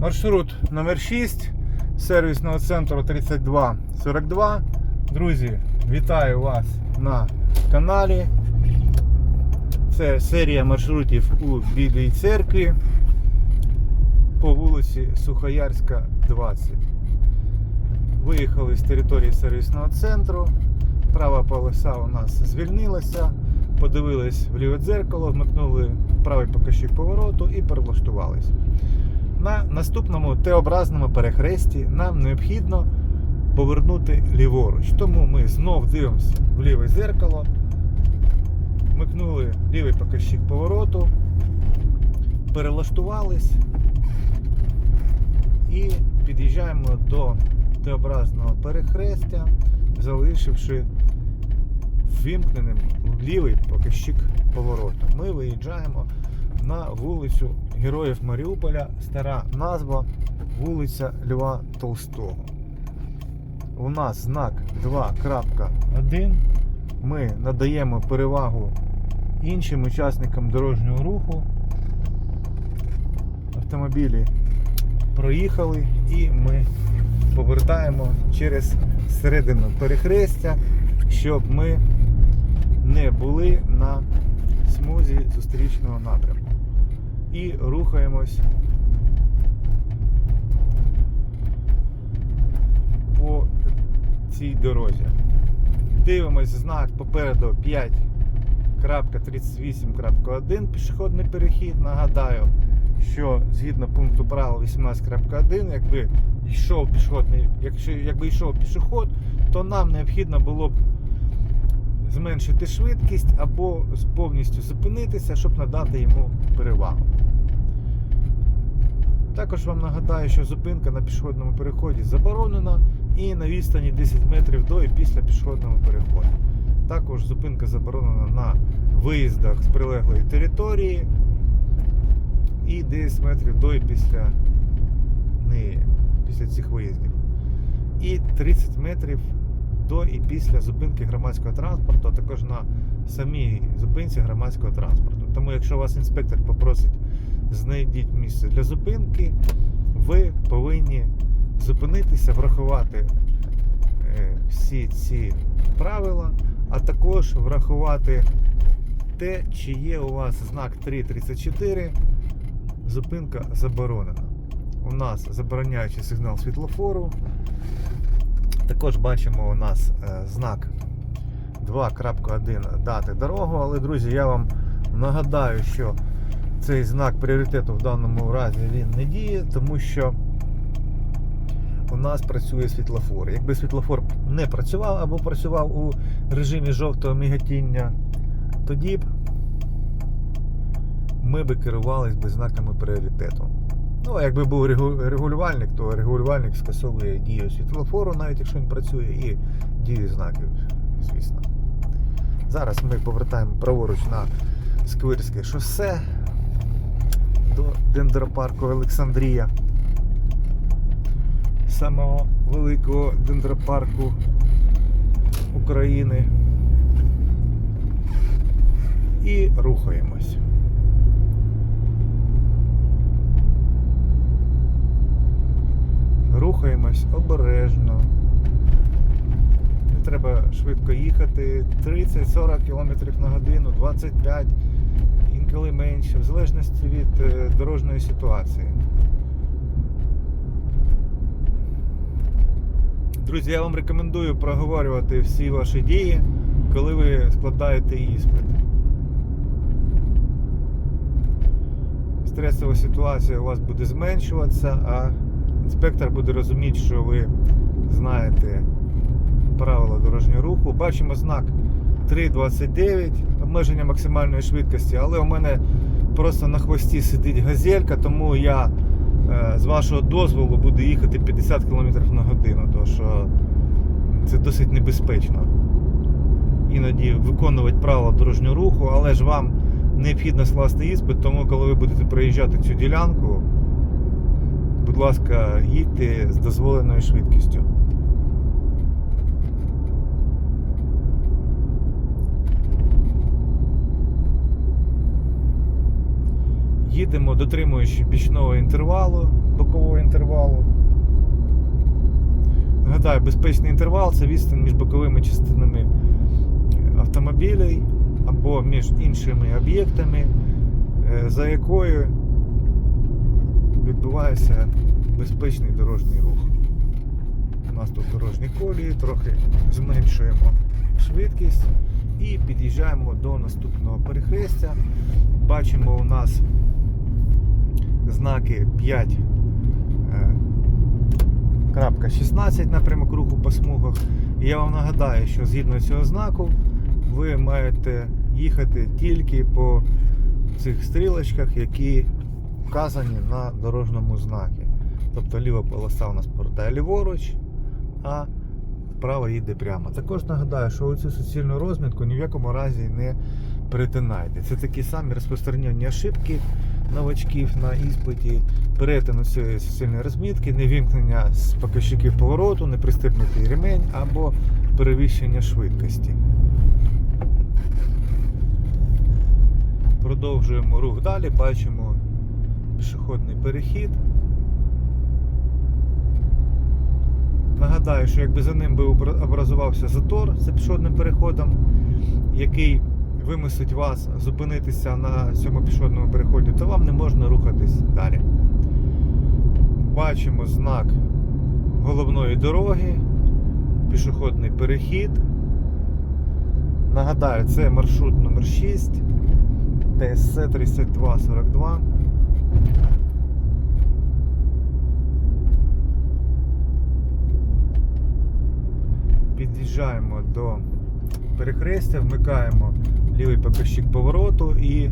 Маршрут номер 6 сервісного центру 3242. Друзі, вітаю вас на каналі. Це серія маршрутів у Білій церкві по вулиці Сухоярська, 20. Виїхали з території сервісного центру. Права полоса у нас звільнилася. Подивились в ліве дзеркало, вмикнули правий покажчик повороту і перелаштувались. На наступному Т-образному перехресті нам необхідно повернути ліворуч. Тому ми знов дивимося в ліве дзеркало, вмикнули лівий покажчик повороту, перелаштувались і під'їжджаємо до Т-образного перехрестя, залишивши ввімкненим лівий покажчик повороту. Ми виїжджаємо на вулицю Героїв Маріуполя, стара назва вулиця Льва Толстого. У нас знак 2.1. Ми надаємо перевагу іншим учасникам дорожнього руху. Автомобілі проїхали і ми повертаємо через середину перехрестя, щоб ми не були на смузі зустрічного напрямку. І рухаємось по цій дорозі. Дивимось знак попереду 5.38.1 пішохідний перехід. Нагадаю, що згідно пункту правил 18.1, якби йшов пішохідний, якщо якби йшов пішохід, то нам необхідно було б зменшити швидкість або повністю зупинитися, щоб надати йому перевагу. Також вам нагадаю, що зупинка на пішохідному переході заборонена і на відстані 10 метрів до і після пішохідного переходу. Також зупинка заборонена на виїздах з прилеглої території і 10 метрів до і після неї, після цих виїздів. І 30 метрів до і після зупинки громадського транспорту, а також на самій зупинці громадського транспорту. Тому, якщо вас інспектор попросить знайдіть місце для зупинки, ви повинні зупинитися, врахувати е, всі ці правила, а також врахувати те, чи є у вас знак 334, зупинка заборонена. У нас забороняючий сигнал світлофору. Також бачимо у нас е, знак 2.1 дати дорогу, але, друзі, я вам нагадаю, що цей знак пріоритету в даному разі він не діє, тому що у нас працює світлофор. Якби світлофор не працював або працював у режимі жовтого мігатіння, тоді б ми би керувались знаками пріоритету. Ну, якби був регулювальник, то регулювальник скасовує дію світлофору, навіть якщо він працює, і дію знаків, звісно. Зараз ми повертаємо праворуч на Сквирське шосе до дендропарку Олександрія. Самого великого дендропарку України. І рухаємось. Рухаємось обережно. Не треба швидко їхати. 30-40 км на годину, 25 інколи менше, в залежності від е, дорожньої ситуації. Друзі, я вам рекомендую проговорювати всі ваші дії, коли ви складаєте іспит. Стресова ситуація у вас буде зменшуватися, а інспектор буде розуміти, що ви знаєте правила дорожнього руху. Бачимо знак 3.29, обмеження максимальної швидкості, але у мене просто на хвості сидить газелька, тому я е, з вашого дозволу буду їхати 50 км на годину, тому що це досить небезпечно. Іноді виконувати правила дорожнього руху, але ж вам необхідно скласти іспит, тому коли ви будете проїжджати цю ділянку, будь ласка, їдьте з дозволеною швидкістю. Їдемо, дотримуючи бічного інтервалу, бокового інтервалу. Нагадаю, безпечний інтервал це відстань між боковими частинами автомобілей або між іншими об'єктами, е, за якою відбувається безпечний дорожній рух. У нас тут дорожні колії, трохи зменшуємо швидкість і під'їжджаємо до наступного перехрестя. Бачимо у нас знаки 5 е, крапка 16 напрямок руху по смугах. І я вам нагадаю, що згідно цього знаку ви маєте їхати тільки по цих стрілочках, які вказані на дорожньому знакі. Тобто ліва полоса у нас повертає ліворуч, а вправо їде прямо. Також нагадаю, що оцю суцільну розмітку ні в якому разі не перетинайте. Це такі самі розпространені ошибки новачків на іспиті, перетину цієї суцільної розмітки, невімкнення з показчиків повороту, непристебнутий ремень або перевищення швидкості. Продовжуємо рух далі, бачимо пішохідний перехід. Нагадаю, що якби за ним би образувався затор за пішохідним переходом, який вимусить вас зупинитися на цьому пішохідному переході, то вам не можна рухатись далі. Бачимо знак головної дороги, пішохідний перехід. Нагадаю, це маршрут номер 6 ТСЦ 3242. Під'їжджаємо до перехрестя, вмикаємо лівий показчик повороту і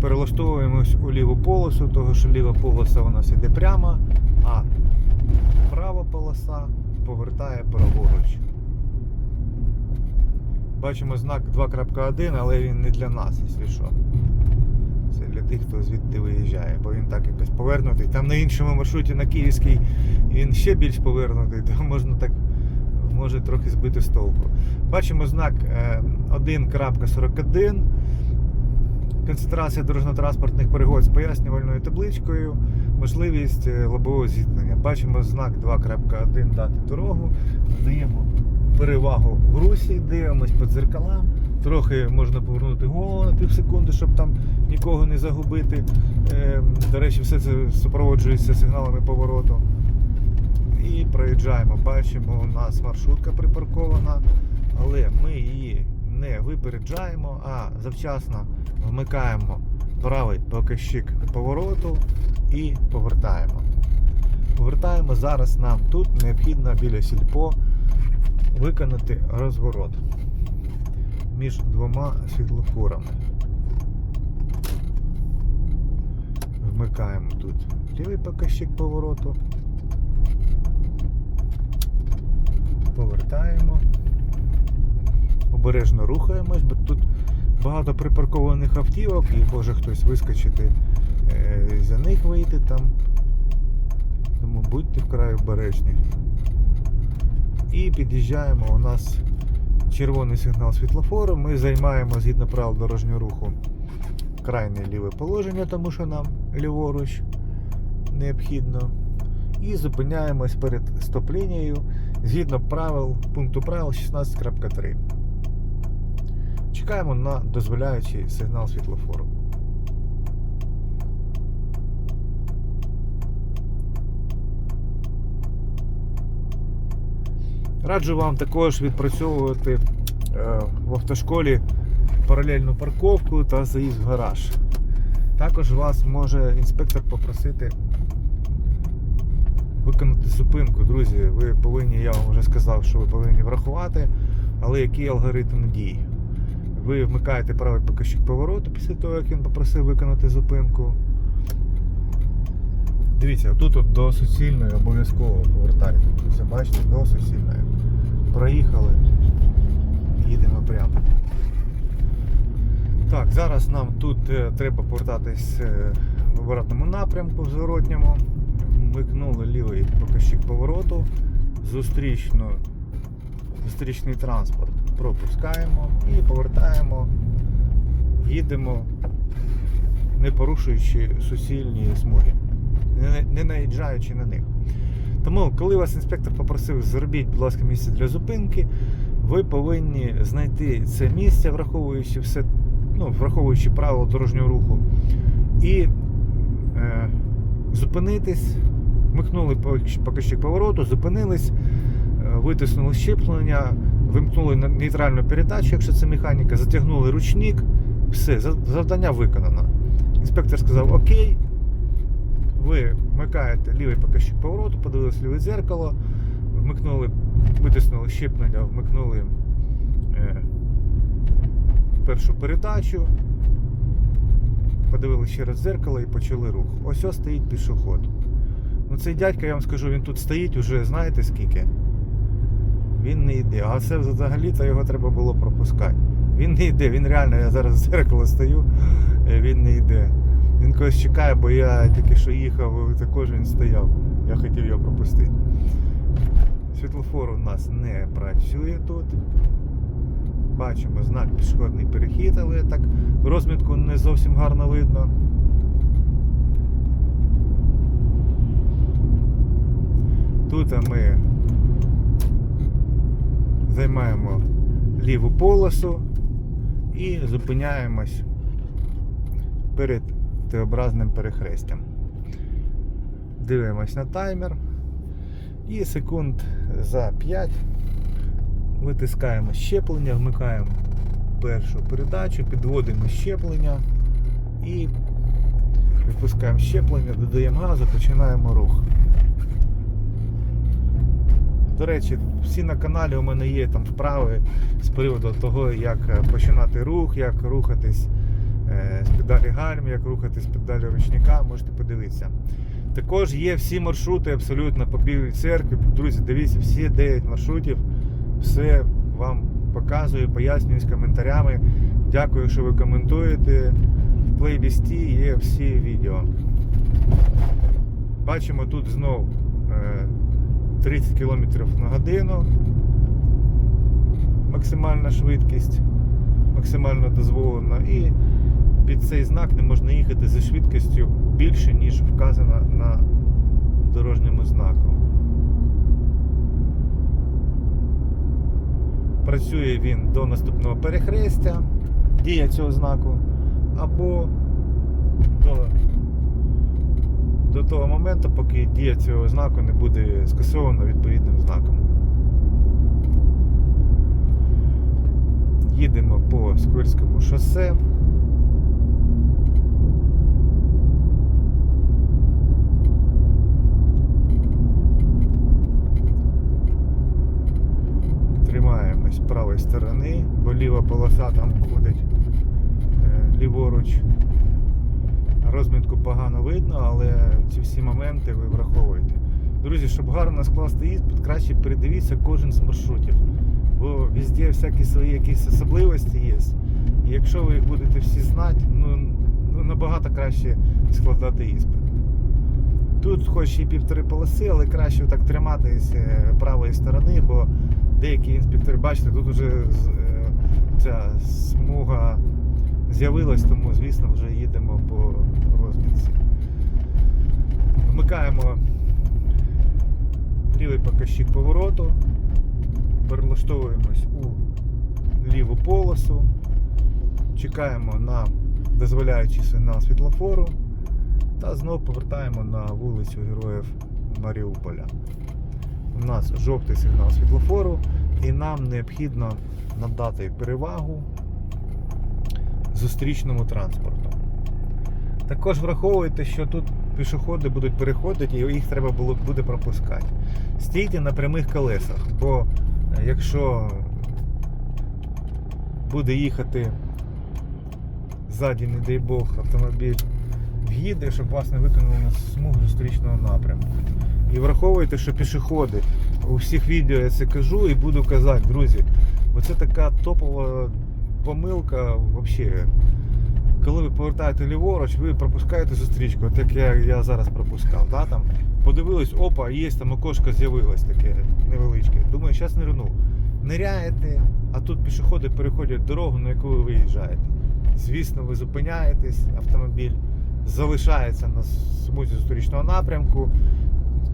перелаштовуємось у ліву полосу, того що ліва полоса у нас іде прямо, а права полоса повертає праворуч. Бачимо знак 2.1, але він не для нас, якщо що. Для тих, хто звідти виїжджає, бо він так якось повернутий. Там на іншому маршруті на Київський він ще більш повернутий, то можна так може трохи збити з толку. Бачимо знак е, 1.41. Концентрація дорожньо-транспортних пригод з пояснювальною табличкою, можливість е, лобового зіткнення. Бачимо знак 2.1 дати дорогу, надаємо перевагу в русі, дивимось по дзеркалам. Трохи можна повернути голову на пів секунди, щоб там нікого не загубити. Е, До речі, все це супроводжується сигналами повороту. І проїжджаємо. Бачимо, у нас маршрутка припаркована, але ми її не випереджаємо, а завчасно вмикаємо правий показчик повороту і повертаємо. Повертаємо зараз нам тут необхідно біля сільпо виконати розворот між двома світлофорами. Вмикаємо тут лівий показчик повороту. Повертаємо. Обережно рухаємось, бо тут багато припаркованих автівок і може хтось вискочити е, за них вийти там. Тому будьте вкрай обережні. І під'їжджаємо. У нас червоний сигнал світлофору. Ми займаємо згідно правил дорожнього руху крайне ліве положення, тому що нам ліворуч необхідно. І зупиняємось перед стоп-лінією згідно правил пункту правил 16.3. Чекаємо на дозволяючий сигнал світлофору. Раджу вам також відпрацьовувати е, в автошколі паралельну парковку та заїзд в гараж. Також вас може інспектор попросити виконати зупинку, друзі. Ви повинні, я вам вже сказав, що ви повинні врахувати, але який алгоритм дій? Ви вмикаєте правий показчик повороту після того, як він попросив виконати зупинку. Дивіться, тут от до суцільної обов'язково повертайте. Це бачите, до суцільної. Проїхали, їдемо прямо. Так, зараз нам тут е, треба повертатись е, в обратному напрямку, в зворотньому. Вмикнули лівий показчик повороту, зустрічну, зустрічний транспорт пропускаємо і повертаємо, їдемо, не порушуючи суцільні смуги, не наїжджаючи на них. Тому, коли вас інспектор попросив, зробіть, будь ласка, місце для зупинки, ви повинні знайти це місце, враховуючи все, ну, враховуючи правила дорожнього руху, і е, зупинитись, вмикнули покажчик повороту, зупинились, е, витиснули щеплення, вимкнули нейтральну передачу, якщо це механіка, затягнули ручник, все, завдання виконано. Інспектор сказав Окей. Ви вмикаєте лівий показчик повороту, подивились ліве дзеркало, вмикнули, витиснули щеплення, вмикнули е, першу передачу, подивилися ще раз дзеркало і почали рух. Ось ось стоїть пішоход. Ну цей дядька, я вам скажу, він тут стоїть уже знаєте скільки? Він не йде. А це взагалі-то його треба було пропускати. Він не йде, він реально, я зараз в дзеркало стою, е, він не йде. Він когось чекає, бо я тільки що їхав, також він стояв. Я хотів його пропустити. Світлофор у нас не працює тут. Бачимо знак пішохідний перехід, але так розмітку не зовсім гарно видно. Тут ми займаємо ліву полосу і зупиняємось перед Т-образним перехрестям. Дивимось на таймер і секунд за 5 витискаємо щеплення, вмикаємо першу передачу, підводимо щеплення і відпускаємо щеплення, додаємо газу, починаємо рух. До речі, всі на каналі у мене є там вправи з приводу того, як починати рух, як рухатись з педалі гальм, як рухатись з педалі ручника, можете подивитися. Також є всі маршрути абсолютно по Білій церкві. Друзі, дивіться, всі 9 маршрутів, все вам показую, пояснюю з коментарями. Дякую, що ви коментуєте. В плейлісті є всі відео. Бачимо тут знов е, 30 км на годину. Максимальна швидкість, максимально дозволена. І під цей знак не можна їхати зі швидкістю більше, ніж вказано на дорожньому знаку. Працює він до наступного перехрестя, дія цього знаку, або до, до того моменту, поки дія цього знаку не буде скасована відповідним знаком. Їдемо по Сквирському шосе. Тримаємось правої сторони, бо ліва полоса там входить е, ліворуч. Розмітку погано видно, але ці всі моменти ви враховуєте. Друзі, щоб гарно скласти іспит, краще передивіться кожен з маршрутів. Бо везде всякі свої якісь особливості є. І якщо ви їх будете всі знати, ну, ну набагато краще складати іспит. Тут хоч і півтори полоси, але краще так триматись е, правої сторони, бо деякі інспектори, бачите, тут вже е, ця смуга з'явилась, тому звісно вже їдемо по розмітці. Вмикаємо лівий показчик повороту, перелаштовуємось у ліву полосу, чекаємо на дозволяючий сигнал світлофору та знову повертаємо на вулицю Героїв Маріуполя. У нас жовтий сигнал світлофору, і нам необхідно надати перевагу зустрічному транспорту. Також враховуйте, що тут пішоходи будуть переходити і їх треба було, буде пропускати. Стійте на прямих колесах, бо е, якщо буде їхати ззаді, не дай Бог, автомобіль в'їде, щоб вас не виконали на смугу зустрічного напрямку. І враховуйте, що пішоходи. У всіх відео я це кажу і буду казати, друзі. Бо це така топова помилка взагалі. Коли ви повертаєте ліворуч, ви пропускаєте зустрічку, от як я, я зараз пропускав. Да, там, подивились, опа, є там окошко з'явилось таке невеличке. Думаю, зараз нирну. Ниряєте, а тут пішоходи переходять дорогу, на яку ви виїжджаєте. Звісно, ви зупиняєтесь, автомобіль залишається на смузі зустрічного напрямку.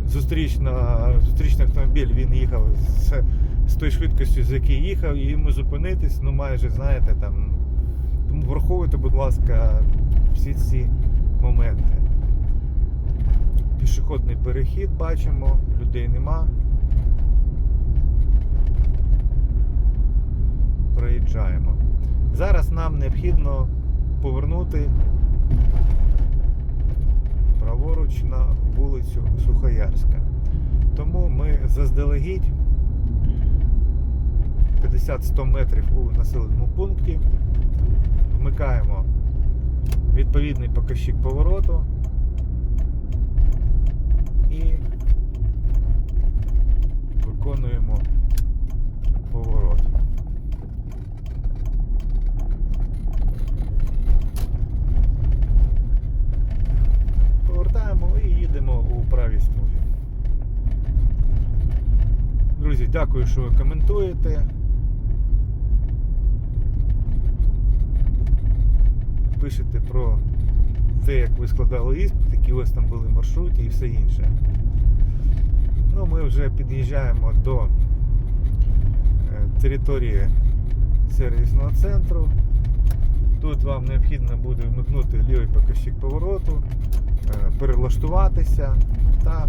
Зустрічна, зустрічний автомобіль він їхав з, з тою швидкістю, з якої їхав, і йому зупинитись, ну майже, знаєте, там. Тому враховуйте, будь ласка, всі ці моменти. Пішохідний перехід бачимо, людей нема. Проїжджаємо. Зараз нам необхідно повернути праворуч на вулицю Сухоярська. Тому ми заздалегідь 50-100 метрів у населеному пункті вмикаємо відповідний показчик повороту і виконуємо поворот. Повертаємо і їдемо у правій смузі. Друзі, дякую, що ви коментуєте. Пишете про те, як ви складали іспит, які у вас там були маршруті і все інше. Ну, ми вже під'їжджаємо до е, території сервісного центру. Тут вам необхідно буде вмикнути лівий показчик повороту, е, перелаштуватися та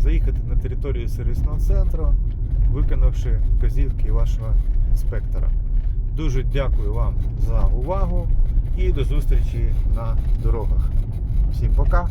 заїхати на територію сервісного центру, виконавши вказівки вашого інспектора. Дуже дякую вам за увагу і до зустрічі на дорогах. Всім пока!